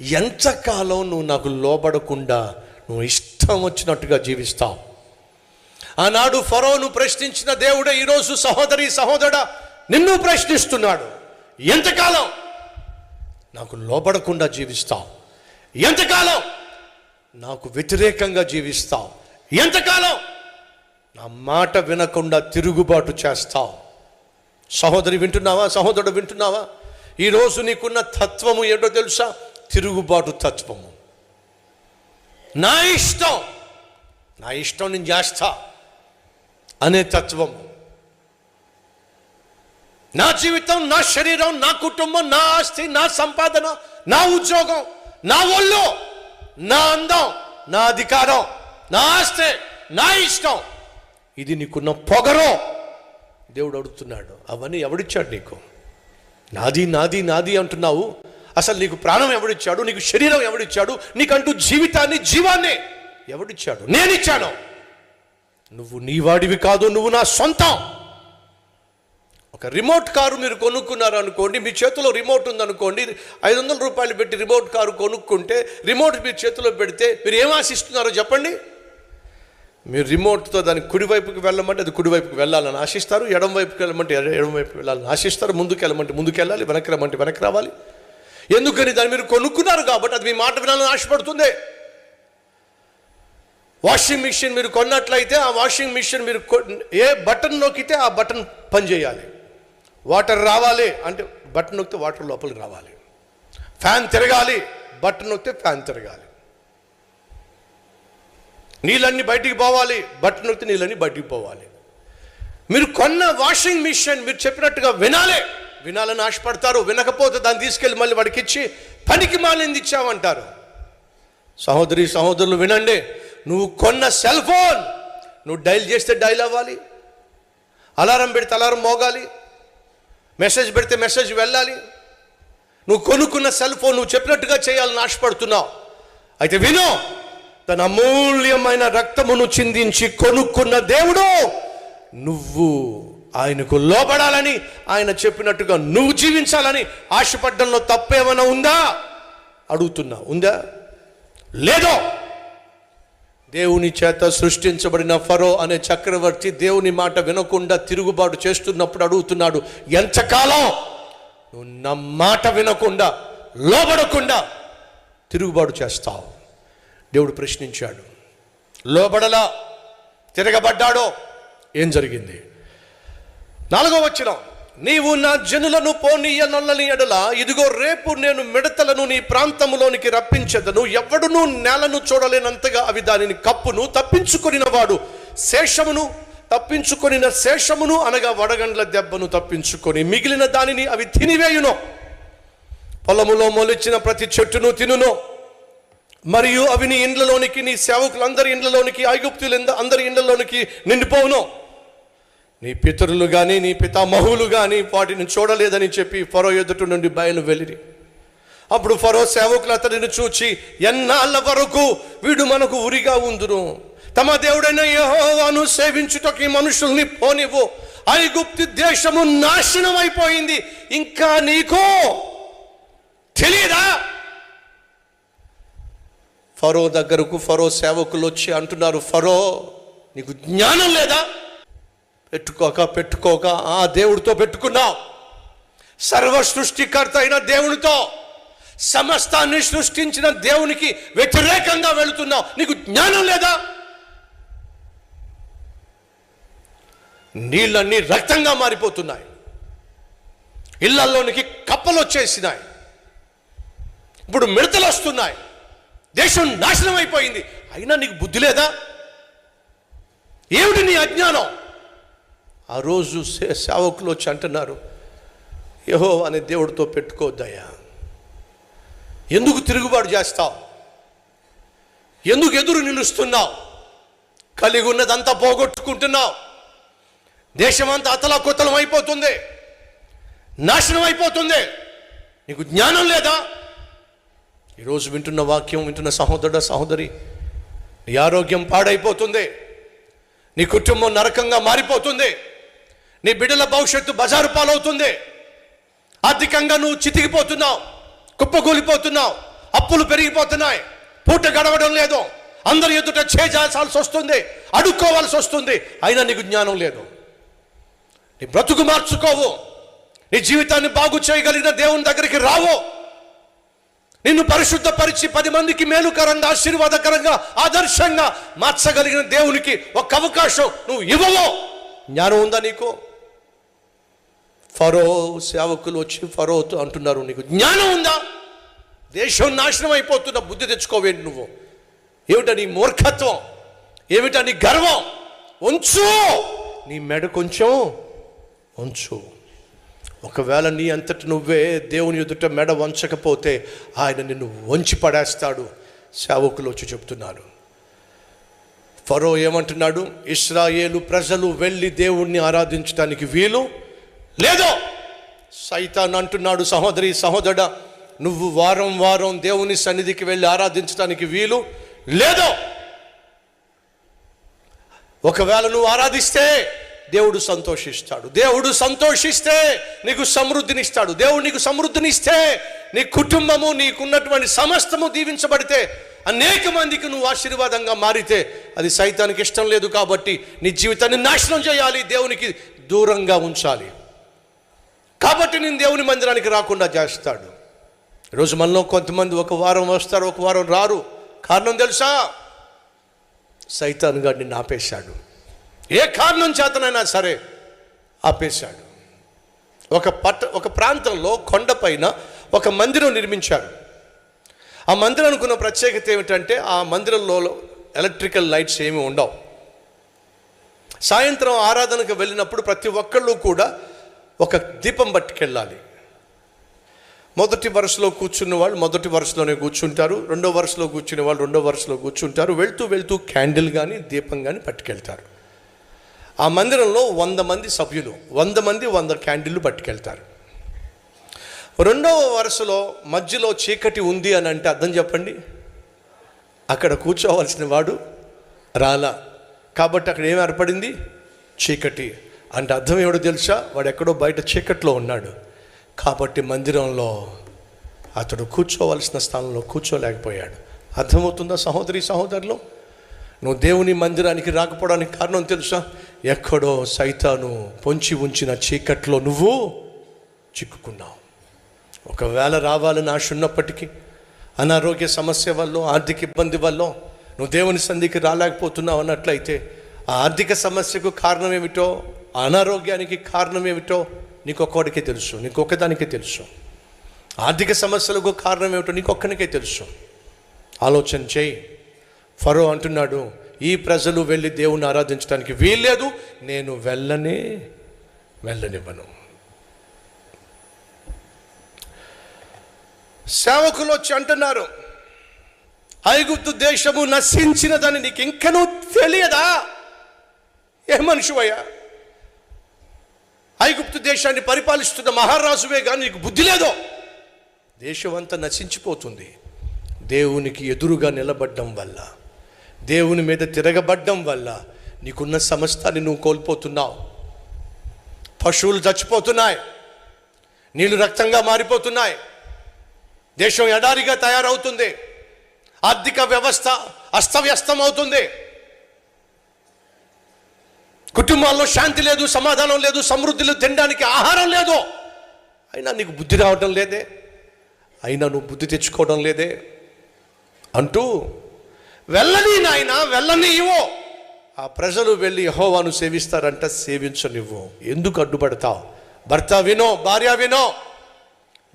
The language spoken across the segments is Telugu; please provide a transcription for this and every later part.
ఎంతకాలం నువ్వు నాకు లోబడకుండా నువ్వు ఇష్టం వచ్చినట్టుగా జీవిస్తావు? ఆనాడు ఫరోను ప్రశ్నించిన దేవుడే ఈరోజు సహోదరి సహోదరుడ నిన్ను ప్రశ్నిస్తున్నాడు. ఎంతకాలం నాకు లోబడకుండా జీవిస్తావు? ఎంతకాలం నాకు వ్యతిరేకంగా జీవిస్తావు? ఎంతకాలం నా మాట వినకుండా తిరుగుబాటు చేస్తావు? సహోదరి వింటున్నావా? సహోదరుడు వింటున్నావా? ఈరోజు నీకున్న తత్వము ఏంటో తెలుసా? తిరుగుబాటు తత్వము. నా ఇష్టం నా ఇష్టం నేను చేస్తా అనే తత్వము. నా జీవితం నా శరీరం నా కుటుంబం నా ఆస్తి నా సంపాదన నా ఉద్యోగం నా ఒళ్ళు నా అందం నా అధికారం నా ఆస్తి నా ఇష్టం. ఇది నీకున్న పొగరం. దేవుడు అడుగుతున్నాడు అవన్నీ ఎవడిచ్చాడు నీకు? నాది నాది నాది అంటున్నావు. అసలు నీకు ప్రాణం ఎవడిచ్చాడు? నీకు శరీరం ఎవడిచ్చాడు? నీకంటూ జీవితాన్ని జీవాన్ని ఎవడిచ్చాడు? నేనిచ్చాను. నువ్వు నీ వాడివి కాదు నువ్వు నా సొంతం. ఒక రిమోట్ కారు మీరు కొనుక్కున్నారు అనుకోండి మీ చేతిలో రిమోట్ ఉందనుకోండి ఐదు వందల రూపాయలు పెట్టి రిమోట్ కారు కొనుక్కుంటే రిమోట్ మీ చేతిలో పెడితే మీరు ఏం ఆశిస్తున్నారో చెప్పండి? మీరు రిమోట్తో దాని కుడివైపుకి వెళ్ళమంటే అది కుడివైపుకి వెళ్ళాలని ఆశిస్తారు ఎడం వైపుకి వెళ్ళమంటే ఎడ- ఎడం వైపుకి వెళ్ళాలని ఆశిస్తారు ముందుకు వెళ్ళమంటే ముందుకు వెళ్ళాలి వెనక్కి రమ్మంటే వెనక్కి రావాలి. ఎందుకని దాన్ని మీరు కొనుక్కున్నారు కాబట్టి అది మీ మాట వినాలని ఆశపడుతుంది. వాషింగ్ మిషన్ మీరు కొన్నట్లయితే ఆ వాషింగ్ మిషన్ మీరు కొ- ఏ బటన్ నొక్కితే ఆ బటన్ పనిచేయాలి వాటర్ రావాలి అంటే బటన్ నొక్కితే వాటర్ లోపలికి రావాలి. ఫ్యాన్ తిరగాలి బటన్ నొక్కితే ఫ్యాన్ తిరగాలి. నీళ్ళన్నీ బయటికి పోవాలి బటన్ నొక్కితే నీళ్ళన్నీ బయటికి పోవాలి. మీరు కొన్న వాషింగ్ మిషన్ మీరు చెప్పినట్టుగా వినాలి. వినాలని ఆశపడతారు వినకపోతే దాన్ని తీసుకెళ్ళి మళ్ళీ వాడికి ఇచ్చి పనికి మాలింది ఇచ్చామంటారు సహోదరి సహోదరులు వినండి నువ్వు కొన్న సెల్ ఫోన్ నువ్వు డైల్ చేస్తే డైల్ అవ్వాలి. అలారం పెడితే అలారం మోగాలి. మెసేజ్ పెడితే మెసేజ్ వెళ్ళాలి. నువ్వు కొనుక్కున్న సెల్ ఫోన్ నువ్వు చెప్పినట్టుగా చేయాలని ఆశపడుతున్నావు. అయితే విను తన అమూల్యమైన రక్తమును చిందించి కొనుక్కున్న దేవుడు నువ్వు. ఆయనకు లోబడాలని ఆయన చెప్పినట్టుగా నువ్వు జీవించాలని ఆశపడ్డంలో తప్పేమైనా ఉందా? అడుగుతున్నా. ఉందా? లేదో. దేవుని చేత సృష్టించబడిన ఫరో అనే చక్రవర్తి దేవుని మాట వినకుండా తిరుగుబాటు చేస్తున్నప్పుడు అడుగుతున్నాడు ఎంతకాలం? నువ్వు నా మాట వినకుండా లోబడకుండా తిరుగుబాటు చేస్తావు. దేవుడు ప్రశ్నించాడు లోబడలా? తిరగబడ్డాడో? ఏం జరిగింది? నాలుగో వచ్చిన నీవు నా జనులను పోనీయనొల్లని ఎడల ఇదిగో రేపు నేను మిడతలను నీ ప్రాంతములోనికి రప్పించదను. ఎవడును నేలను చూడలేనంతగా అవి దానిని కప్పును తప్పించుకొనిన వాడు శేషమును తప్పించుకొనిన శేషమును అనగా వడగండ్ల దెబ్బను తప్పించుకొని మిగిలిన దానిని అవి తినివేయును. పొలములో మొలిచిన ప్రతి చెట్టును తినును. మరియు అవి నీ ఇండ్లలోనికి నీ సేవకులందరి ఇండ్లలోనికి ఐగుప్తులు అందరి ఇండ్లలోనికి నిండిపోవును. నీ పితరులు కానీ నీ పితామహులు కానీ వాటిని చూడలేదని చెప్పి ఫరో ఎదుట నుండి బయలు వెళ్ళిరి. అప్పుడు ఫరో సేవకులు అతడిని చూచి ఎన్నాళ్ళ వరకు వీడు మనకు ఉరిగా ఉందును? తమ దేవుడైన యహోవాను సేవించుటకి ఈ మనుషుల్ని పోనివ్వు. ఐగుప్తి దేశము నాశనం అయిపోయింది. ఇంకా నీకు తెలియదా? ఫరో దగ్గరకు ఫరో సేవకులు వచ్చి అంటున్నారు ఫరో నీకు జ్ఞానం లేదా? పెట్టుకోక పెట్టుకోక ఆ దేవుడితో పెట్టుకున్నావు. సర్వ సృష్టికర్త అయిన దేవునితో సమస్తాన్ని సృష్టించిన దేవునికి వ్యతిరేకంగా వెళుతున్నావు. నీకు జ్ఞానం లేదా? నీళ్ళన్నీ రక్తంగా మారిపోతున్నాయి. ఇళ్ళలోనికి కప్పలు వచ్చేసినాయి. ఇప్పుడు మిడతలు వస్తున్నాయి. దేశం నాశనం అయిపోయింది. అయినా నీకు బుద్ధి లేదా? ఏమిటి నీ అజ్ఞానం? ఆ రోజు సేవకులు వచ్చి అంటున్నారు యహో అనే దేవుడితో పెట్టుకోవద్దయ్యా. ఎందుకు తిరుగుబాటు చేస్తావు? ఎందుకు ఎదురు నిలుస్తున్నావు? కలిగి ఉన్నదంతా పోగొట్టుకుంటున్నావు. దేశమంతా అతలాకుతలం అయిపోతుంది. నాశనం అయిపోతుంది. నీకు జ్ఞానం లేదా? ఈరోజు వింటున్న వాక్యం వింటున్న సహోదరుడ సహోదరి నీ ఆరోగ్యం పాడైపోతుంది. నీ కుటుంబం నరకంగా మారిపోతుంది. నీ బిడ్డల భవిష్యత్తు బజారు పాలవుతుంది. ఆర్థికంగా నువ్వు చితికిపోతున్నావు కుప్పకూలిపోతున్నావు అప్పులు పెరిగిపోతున్నాయి. పూట గడవడం లేదు. అందరి ఎదుట చేజాల్సి వస్తుంది అడుక్కోవాల్సి వస్తుంది. అయినా నీకు జ్ఞానం లేదు. నీ బ్రతుకు మార్చుకోవు. నీ జీవితాన్ని బాగు చేయగలిగిన దేవుని దగ్గరికి రావు. నిన్ను పరిశుద్ధపరిచి పది మందికి మేలుకరంగా ఆశీర్వాదకరంగా ఆదర్శంగా మార్చగలిగిన దేవునికి ఒక అవకాశం నువ్వు ఇవ్వవు. జ్ఞానం ఉందా నీకు? ఫరో సేవకులు వచ్చి ఫరో అంటున్నారు నీకు. జ్ఞానం ఉందా? దేశం నాశనం అయిపోతున్న బుద్ధి తెచ్చుకోవేంటి నువ్వు. ఏమిటా నీ మూర్ఖత్వం? ఏమిటా నీ గర్వం? ఉంచు! నీ మెడ కొంచెం ఉంచు. ఒకవేళ నీ అంతటి నువ్వే దేవుని ఎదుట మెడ వంచకపోతే ఆయన నిన్ను వంచి పడేస్తాడు. సేవకులు వచ్చి చెప్తున్నాడు ఫరో ఏమంటున్నాడు? ఇస్రాయేలు ప్రజలు వెళ్ళి దేవుణ్ణి ఆరాధించడానికి వీలు లేదో. సైతాన్ అంటున్నాడు సహోదరి సహోదర నువ్వు వారం వారం దేవుని సన్నిధికి వెళ్ళి ఆరాధించడానికి వీలు లేదో. ఒకవేళ నువ్వు ఆరాధిస్తే దేవుడు సంతోషిస్తాడు. దేవుడు సంతోషిస్తే నీకు సమృద్ధినిస్తాడు. దేవుడు నీకు సమృద్ధినిస్తే నీ కుటుంబము నీకున్నటువంటి సమస్తము దీవించబడితే అనేక మందికి నువ్వు ఆశీర్వాదంగా మారితే అది సైతానికి ఇష్టం లేదు కాబట్టి నీ జీవితాన్ని నాశనం చేయాలి దేవునికి దూరంగా ఉంచాలి. కాబట్టి నేను దేవుని మందిరానికి రాకుండా చేస్తాడు. ఈరోజు మనలో కొంతమంది ఒక వారం వస్తారు ఒక వారం రారు. కారణం తెలుసా? సైతాన్ గారిని నిన్ను ఆపేశాడు ఏ కారణం చేతనైనా సరే ఆపేశాడు. ఒక పట్ట ఒక ప్రాంతంలో కొండపైన ఒక మందిరం నిర్మించాడు ఆ మందిరం అనుకున్న ప్రత్యేకత ఏమిటంటే ఆ మందిరంలో ఎలక్ట్రికల్ లైట్స్ ఏమి ఉండవు. సాయంత్రం ఆరాధనకు వెళ్ళినప్పుడు ప్రతి ఒక్కళ్ళు కూడా ఒక దీపం పట్టుకెళ్ళాలి. మొదటి వరుసలో కూర్చున్న వాళ్ళు మొదటి వరుసలోనే కూర్చుంటారు రెండో వరుసలో కూర్చునే వాళ్ళు రెండో వరుసలో కూర్చుంటారు వెళ్తూ వెళ్తూ క్యాండిల్ కానీ దీపం కానీ పట్టుకెళ్తారు. ఆ మందిరంలో వంద మంది సభ్యులు వంద మంది వంద క్యాండిల్లు పట్టుకెళ్తారు. రెండవ వరుసలో మధ్యలో చీకటి ఉంది అని అంటే అర్థం చెప్పండి. అక్కడ కూర్చోవలసిన వాడు రాలా. కాబట్టి అక్కడ ఏం ఏర్పడింది? చీకటి. అంటే అర్థం ఏమిటో తెలుసా? వాడు ఎక్కడో బయట చీకట్లో ఉన్నాడు. కాబట్టి మందిరంలో అతడు కూర్చోవలసిన స్థానంలో కూర్చోలేకపోయాడు. అర్థమవుతుందా సహోదరి సహోదరులు? నువ్వు దేవుని మందిరానికి రాకపోవడానికి కారణం తెలుసా? ఎక్కడో సైతాను పొంచి ఉంచిన చీకట్లో నువ్వు చిక్కుకున్నావు. ఒకవేళ రావాలని ఆశ ఉన్నప్పటికీ అనారోగ్య సమస్య వల్ల ఆర్థిక ఇబ్బంది వల్ల నువ్వు దేవుని సంధికి రాలేకపోతున్నావు అన్నట్లయితే ఆ ఆర్థిక సమస్యకు కారణం ఏమిటో అనారోగ్యానికి కారణం ఏమిటో నీకు ఒక్కడికే తెలుసు నీకొక్కదానికే తెలుసు. ఆర్థిక సమస్యలకు కారణం ఏమిటో నీకు ఒక్కనికే తెలుసు. ఆలోచన చేయి. ఫరో అంటున్నాడు ఈ ప్రజలు వెళ్ళి దేవుని ఆరాధించడానికి వీల్లేదు నేను వెళ్ళనే వెళ్ళనివ్వను. సేవకులు వచ్చి అంటున్నారు ఐగుప్తు దేశము నశించినదని నీకు ఇంకనూ తెలియదా? ఏ మనుషువయ్యా? ఐగుప్తు దేశాన్ని పరిపాలిస్తున్న మహారాజువే కానీ నీకు బుద్ధి లేదో? దేశం అంతా నశించిపోతుంది. దేవునికి ఎదురుగా నిలబడ్డం వల్ల దేవుని మీద తిరగబడ్డం వల్ల నీకున్న సమస్తాన్ని నువ్వు కోల్పోతున్నావు. పశువులు చచ్చిపోతున్నాయి నీళ్ళు రక్తంగా మారిపోతున్నాయి. దేశం ఎడారిగా తయారవుతుంది. ఆర్థిక వ్యవస్థ అస్తవ్యస్తం అవుతుంది కుటుంబాల్లో శాంతి లేదు సమాధానం లేదు సమృద్ధి లేదు తినడానికి ఆహారం లేదు. అయినా నీకు బుద్ధి రావడం లేదే. అయినా నువ్వు బుద్ధి తెచ్చుకోవడం లేదే. అంటూ వెళ్ళని నాయన వెళ్ళని ఇవో ఆ ప్రజలు వెళ్ళి యహోవాను సేవిస్తారంట సేవించనివ్వు. ఎందుకు అడ్డుపడతావు? భర్త వినో భార్య వినో.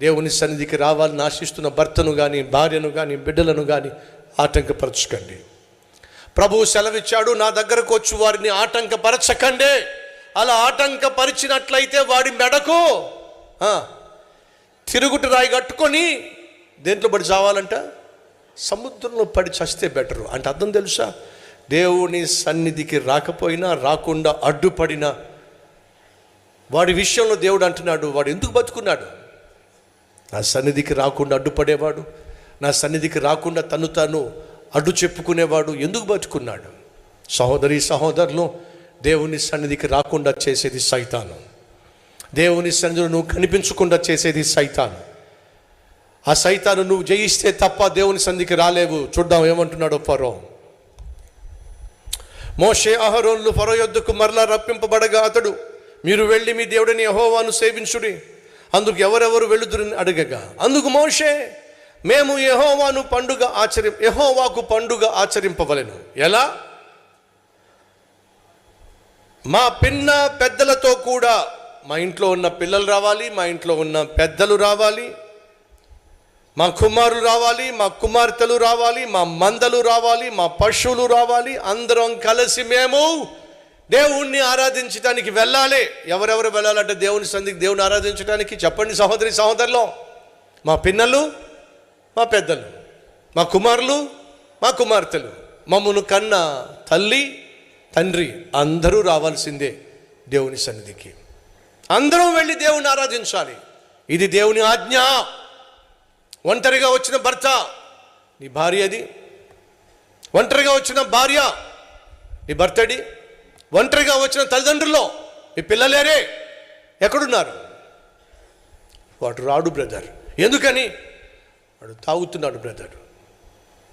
దేవుని సన్నిధికి రావాలని ఆశిస్తున్న భర్తను కానీ భార్యను కానీ బిడ్డలను కానీ ఆటంకపరచకండి. ప్రభువు సెలవిచ్చాడు నా దగ్గరకు వచ్చి వారిని ఆటంకపరచకండి. అలా ఆటంకపరిచినట్లయితే వాడి మెడకు తిరుగుట రాయి కట్టుకొని దేంట్లో పడి చావాలంట? సముద్రంలో పడి చస్తే బెటరు. అంటే అర్థం తెలుసా? దేవుని సన్నిధికి రాకపోయినా రాకుండా అడ్డుపడినా వాడి విషయంలో దేవుడు అంటున్నాడు వాడు ఎందుకు బతుకున్నాడు? నా సన్నిధికి రాకుండా అడ్డుపడేవాడు నా సన్నిధికి రాకుండా తను తాను అడ్డు చెప్పుకునేవాడు ఎందుకు బతుకున్నాడు? సహోదరి సహోదరులు దేవుని సన్నిధికి రాకుండా చేసేది సైతాను. దేవుని సన్నిధిలో నువ్వు కనిపించకుండా చేసేది సైతాను. ఆ సైతాను నువ్వు జయిస్తే తప్ప దేవుని సన్నిధికి రాలేవు. చూద్దాం ఏమంటున్నాడు ఫరో. మోషే అహరోన్లు ఫరో యొద్దకు మరలా రప్పింపబడగా అతడు మీరు వెళ్ళి మీ దేవుడిని యహోవాను సేవించుడి. అందుకు ఎవరెవరు వెళ్ళుదురని అడగగా. అందుకు మోషే మేము యహోవాను పండుగ ఆచరి యహోవాకు పండుగ ఆచరింపవలను. ఎలా? మా పిన్న పెద్దలతో కూడా మా ఇంట్లో ఉన్న పిల్లలు రావాలి మా ఇంట్లో ఉన్న పెద్దలు రావాలి మా కుమారులు రావాలి మా కుమార్తెలు రావాలి మా మందలు రావాలి మా పశువులు రావాలి అందరం కలిసి మేము దేవుణ్ణి ఆరాధించడానికి వెళ్ళాలి. ఎవరెవరు వెళ్ళాలంటే దేవుని సంధికి దేవుని ఆరాధించడానికి చెప్పండి సహోదరి సహోదరులు. మా పిన్నలు మా పెద్దలు మా కుమారులు మా కుమార్తెలు మమ్మను కన్న తల్లి తండ్రి అందరూ రావాల్సిందే దేవుని సన్నిధికి. అందరం వెళ్ళి దేవుని ఆరాధించాలి. ఇది దేవుని ఆజ్ఞ. ఒంటరిగా వచ్చిన భర్త నీ భార్య అది. ఒంటరిగా వచ్చిన భార్య నీ భర్తడి ఒంటరిగా వచ్చిన తల్లిదండ్రుల్లో మీ పిల్లలేరే ఎక్కడున్నారు? వాడు రాడు బ్రదర్. ఎందుకని? వాడు తాగుతున్నాడు బ్రదర్.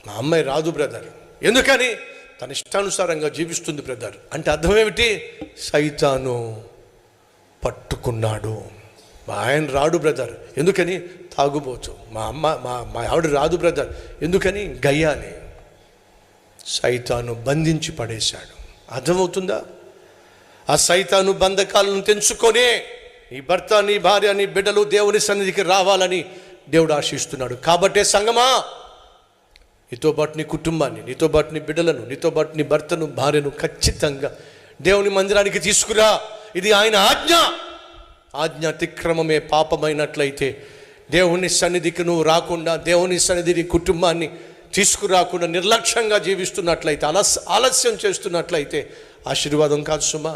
మా అమ్మాయి రాదు బ్రదర్. ఎందుకని? తన ఇష్టానుసారంగా జీవిస్తుంది బ్రదర్. అంటే అర్థం ఏమిటి? సైతాను పట్టుకున్నాడు. మా ఆయన రాడు బ్రదర్. ఎందుకని? తాగుబోతు. మా అమ్మ మా మా ఆవిడ రాదు బ్రదర్. ఎందుకని? గయ్యాలి. సైతాను బంధించి పడేశాడు. అర్థమవుతుందా? ఆ సైతాను బంధకాలను తెంచుకొనే నీ భర్త నీ భార్య నీ బిడ్డలు దేవుని సన్నిధికి రావాలని దేవుడు ఆశిస్తున్నాడు. కాబట్టే సంగమా నీతో పాటు నీ కుటుంబాన్ని నీతో పాటు నీ బిడ్డలను నీతో పాటు నీ భర్తను భార్యను ఖచ్చితంగా దేవుని మందిరానికి తీసుకురా. ఇది ఆయన ఆజ్ఞ. ఆజ్ఞ అతిక్రమమే పాపమైనట్లయితే దేవుని సన్నిధికి నువ్వు రాకుండా దేవుని సన్నిధిని కుటుంబాన్ని తీసుకురాకుండా నిర్లక్ష్యంగా జీవిస్తున్నట్లయితే అలస్ ఆలస్యం చేస్తున్నట్లయితే ఆశీర్వాదం కాదు సుమా.